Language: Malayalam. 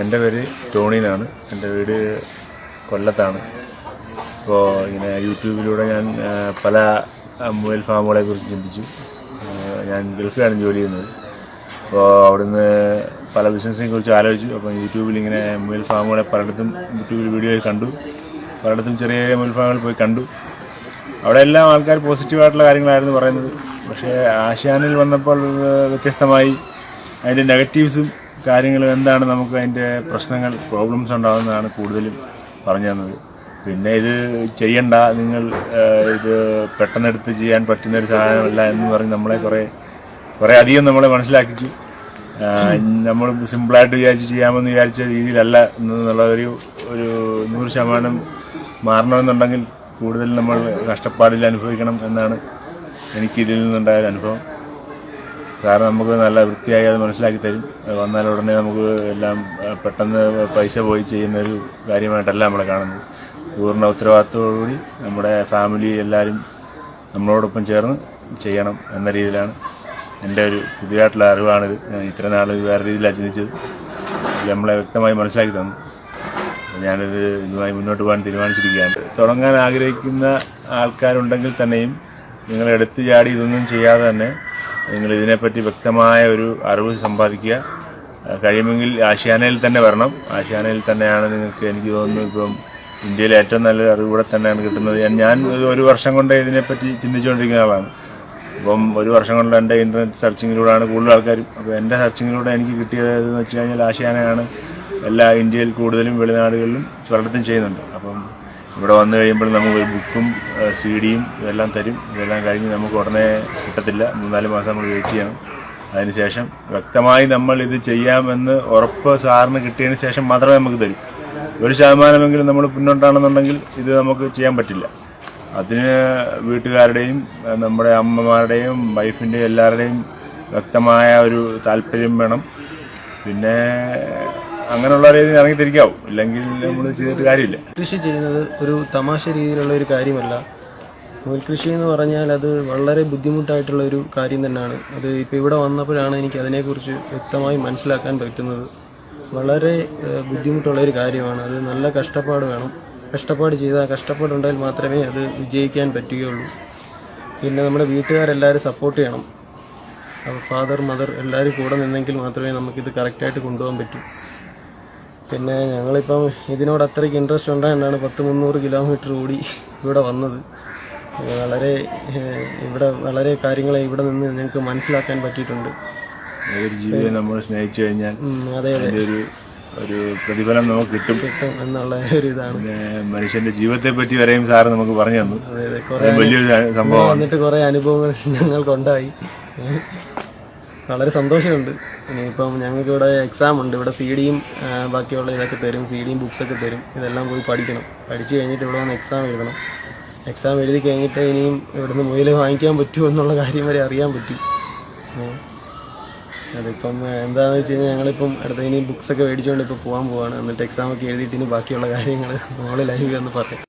എന്റെ പേര് ടോണിനാണ് എന്റെ വീട് കൊല്ലത്താണ്. അപ്പോൾ ഇങ്ങനെ യൂട്യൂബിലൂടെ ഞാൻ പല മുയൽ ഫാമുകളെ കുറിച്ച് ചിന്തിച്ചു. ഞാൻ ഗൾഫിലാണ് ജോലി ചെയ്യുന്നത്. അപ്പോൾ അവിടുന്ന് പല ബിസിനസ്സിനെ കുറിച്ച് ആലോചിച്ചു. അപ്പോൾ യൂട്യൂബിൽ ഇങ്ങനെ മുയൽ ഫാമുകളെ പലയിടത്തും യൂട്യൂബിൽ വീഡിയോയിൽ കണ്ടു. പലയിടത്തും ചെറിയ ചെറിയ മുയൽ ഫാമുകൾ പോയി കണ്ടു. അവിടെ എല്ലാം ആൾക്കാർ പോസിറ്റീവായിട്ടുള്ള കാര്യങ്ങളായിരുന്നു പറയുന്നത്. പക്ഷേ ആശാനിൽ വന്നപ്പോൾ വ്യത്യസ്തമായി അതിന്റെ നെഗറ്റീവ്സും കാര്യങ്ങളും എന്താണ് നമുക്ക് അതിന്റെ പ്രശ്നങ്ങൾ പ്രോബ്ലംസ് ഉണ്ടാകുന്നതാണ് കൂടുതലും പറഞ്ഞു തന്നത്. പിന്നെ ഇത് ചെയ്യണ്ട നിങ്ങൾ ഇത് പെട്ടെന്നെടുത്ത് ചെയ്യാൻ പറ്റുന്ന ഒരു സാധനമല്ല എന്ന് പറഞ്ഞ് നമ്മളെ കുറേ കുറേ അധികം നമ്മളെ മനസ്സിലാക്കിച്ചു. നമ്മൾ സിമ്പിളായിട്ട് വിചാരിച്ച് ചെയ്യാമെന്ന് വിചാരിച്ച രീതിയിലല്ല എന്നുള്ള ഒരു ഒരു നൂറ് ശതമാനം മാറണമെന്നുണ്ടെങ്കിൽ കൂടുതൽ നമ്മൾ കഷ്ടപ്പാടിൽ അനുഭവിക്കണം എന്നാണ് എനിക്കിതിൽ നിന്നുണ്ടായ അനുഭവം. സാറ് നമുക്ക് നല്ല വൃത്തിയായി അത് മനസ്സിലാക്കി തരും. വന്നാൽ ഉടനെ നമുക്ക് എല്ലാം പെട്ടെന്ന് പൈസ പോയി ചെയ്യുന്ന ഒരു കാര്യമായിട്ടല്ല നമ്മൾ കാണുന്നത്. പൂർണ ഉത്തരവാദിത്തോടുകൂടി നമ്മുടെ ഫാമിലി എല്ലാവരും നമ്മളോടൊപ്പം ചേർന്ന് ചെയ്യണം എന്ന രീതിയിലാണ് എന്റെ ഒരു പുതിയതായിട്ടുള്ള അറിവാണിത്. ഞാൻ ഇത്ര നാൾ വേറെ രീതിയിലാണ് ചിന്തിച്ചത്. നമ്മളെ വ്യക്തമായി മനസ്സിലാക്കി തന്നു. ഞാനിത് ഇതുമായി മുന്നോട്ട് പോകാൻ തീരുമാനിച്ചിരിക്കുകയാണ്. തുടങ്ങാൻ ആഗ്രഹിക്കുന്ന ആൾക്കാരുണ്ടെങ്കിൽ തന്നെയും നിങ്ങൾ എടുത്തു ചാടി ഇതൊന്നും ചെയ്യാതെ തന്നെ നിങ്ങൾ ഇതിനെപ്പറ്റി വ്യക്തമായ ഒരു അറിവ് സമ്പാദിക്കുക. കഴിയുമെങ്കിൽ ആശാനയിൽ തന്നെ വരണം. ആശാനയിൽ തന്നെയാണ് നിങ്ങൾക്ക് എനിക്ക് തോന്നുന്നു ഇപ്പം ഇന്ത്യയിലെ ഏറ്റവും നല്ല അറിവ് ഇവിടെ തന്നെയാണ് കിട്ടുന്നത്. ഞാൻ- ഒരു വർഷം കൊണ്ട് ഇതിനെപ്പറ്റി ചിന്തിച്ചുകൊണ്ടിരിക്കുന്ന ആളാണ്. അപ്പം ഒരു വർഷം കൊണ്ട് എന്റെ ഇന്റർനെറ്റ് സെർച്ചിങ്ങിലൂടെയാണ് കൂടുതൽ ആൾക്കാരും. അപ്പോൾ എന്റെ സെർച്ചിങ്ങിലൂടെ എനിക്ക് കിട്ടിയത് എന്ന് വെച്ച് കഴിഞ്ഞാൽ ആശയാനയാണ് എല്ലാ ഇന്ത്യയിൽ കൂടുതലും വെളിനാടുകളിലും പലയിടത്തും ചെയ്യുന്നുണ്ട്. അപ്പം ഇവിടെ വന്നു കഴിയുമ്പോൾ നമുക്ക് ബുക്കും സി ഡിയും ഇതെല്ലാം തരും. ഇതെല്ലാം കഴിഞ്ഞ് നമുക്ക് ഉടനെ കിട്ടത്തില്ല. മൂന്നാൽ മാസം നമ്മൾ വെയിറ്റ് ചെയ്യണം. അതിനുശേഷം വ്യക്തമായി നമ്മൾ ഇത് ചെയ്യാമെന്ന് ഉറപ്പ് സാറിന് കിട്ടിയതിന് ശേഷം മാത്രമേ നമുക്ക് തരും. ഒരു ശതമാനമെങ്കിലും നമ്മൾ പിന്നോട്ടാണെന്നുണ്ടെങ്കിൽ ഇത് നമുക്ക് ചെയ്യാൻ പറ്റില്ല. അതിന് വീട്ടുകാരുടെയും നമ്മുടെ അമ്മമാരുടെയും വൈഫിന്റെയും എല്ലാവരുടെയും വ്യക്തമായ ഒരു താല്പര്യം വേണം. പിന്നെ അങ്ങനെയുള്ള രീതിയിൽ ഇറങ്ങിത്തിരിക്കാവും ഇല്ലെങ്കിൽ നമ്മൾ ചെയ്തിട്ട് കാര്യമില്ല. കൃഷി ചെയ്യുന്നത് ഒരു തമാശ രീതിയിലുള്ള ഒരു കാര്യമല്ല. നെൽകൃഷി എന്ന് പറഞ്ഞാൽ അത് വളരെ ബുദ്ധിമുട്ടായിട്ടുള്ള ഒരു കാര്യം തന്നെയാണ്. അത് ഇപ്പോൾ ഇവിടെ വന്നപ്പോഴാണ് എനിക്ക് അതിനെക്കുറിച്ച് വ്യക്തമായി മനസ്സിലാക്കാൻ പറ്റുന്നത്. വളരെ ബുദ്ധിമുട്ടുള്ള ഒരു കാര്യമാണ്. അത് നല്ല കഷ്ടപ്പാട് വേണം. കഷ്ടപ്പാട് ചെയ്താൽ കഷ്ടപ്പാടുണ്ടായാൽ മാത്രമേ അത് വിജയിക്കാൻ പറ്റുകയുള്ളൂ. പിന്നെ നമ്മുടെ വീട്ടുകാരെല്ലാവരും സപ്പോർട്ട് ചെയ്യണം. ഫാദർ മദർ എല്ലാവരും കൂടെ നിന്നെങ്കിൽ മാത്രമേ നമുക്കിത് കറക്റ്റായിട്ട് കൊണ്ടുപോകാൻ പറ്റൂ. പിന്നെ ഞങ്ങളിപ്പം ഇതിനോട് അത്രയ്ക്ക് ഇൻട്രസ്റ്റ് ഉണ്ടായതുകൊണ്ടാണ് പത്ത് മുന്നൂറ് കിലോമീറ്റർ ഓടി ഇവിടെ വന്നത്. വളരെ ഇവിടെ വളരെ കാര്യങ്ങളെ ഇവിടെ നിന്ന് ഞങ്ങൾക്ക് മനസ്സിലാക്കാൻ പറ്റിയിട്ടുണ്ട്. ഏതൊരു ജീവിയെ നമ്മൾ സ്നേഹിച്ചു കഴിഞ്ഞാൽ അതെ അതെ. ഒരു ഒരു പ്രതിഫലം നമുക്ക് കിട്ടും. കിട്ടും എന്നുള്ള ഒരു ഇതാണ്. മനുഷ്യന്റെ ജീവിതത്തെ പറ്റി വരെയും സാറ് നമുക്ക് പറഞ്ഞു തന്നു. വലിയൊരു സംഭവം വന്നിട്ട് കുറെ അനുഭവങ്ങൾ ഞങ്ങൾക്കുണ്ടായി. വളരെ സന്തോഷമുണ്ട്. ഇനിയിപ്പം ഞങ്ങൾക്ക് ഇവിടെ എക്സാം ഉണ്ട്. ഇവിടെ സി ഡിയും ബാക്കിയുള്ള ഇതൊക്കെ തരും. സി ഡിയും ബുക്സൊക്കെ തരും. ഇതെല്ലാം പോയി പഠിക്കണം. പഠിച്ചു കഴിഞ്ഞിട്ട് ഇവിടെ വന്ന് എക്സാം എഴുതണം. എക്സാം എഴുതി കഴിഞ്ഞിട്ട് ഇനിയും ഇവിടുന്ന് മുയൽ വാങ്ങിക്കാൻ പറ്റുമോ എന്നുള്ള കാര്യം വരെ അറിയാൻ പറ്റി. അതിപ്പം എന്താണെന്ന് വെച്ച് കഴിഞ്ഞാൽ ഞങ്ങളിപ്പം അടുത്ത ഇനി ബുക്സൊക്കെ മേടിച്ചുകൊണ്ട് ഇപ്പോൾ പോകാൻ പോവാണ്. എന്നിട്ട് എക്സാം ഒക്കെ എഴുതിയിട്ട് ഇനി ബാക്കിയുള്ള കാര്യങ്ങൾ നമ്മൾ ലൈവ് ഒന്ന് പറയാം.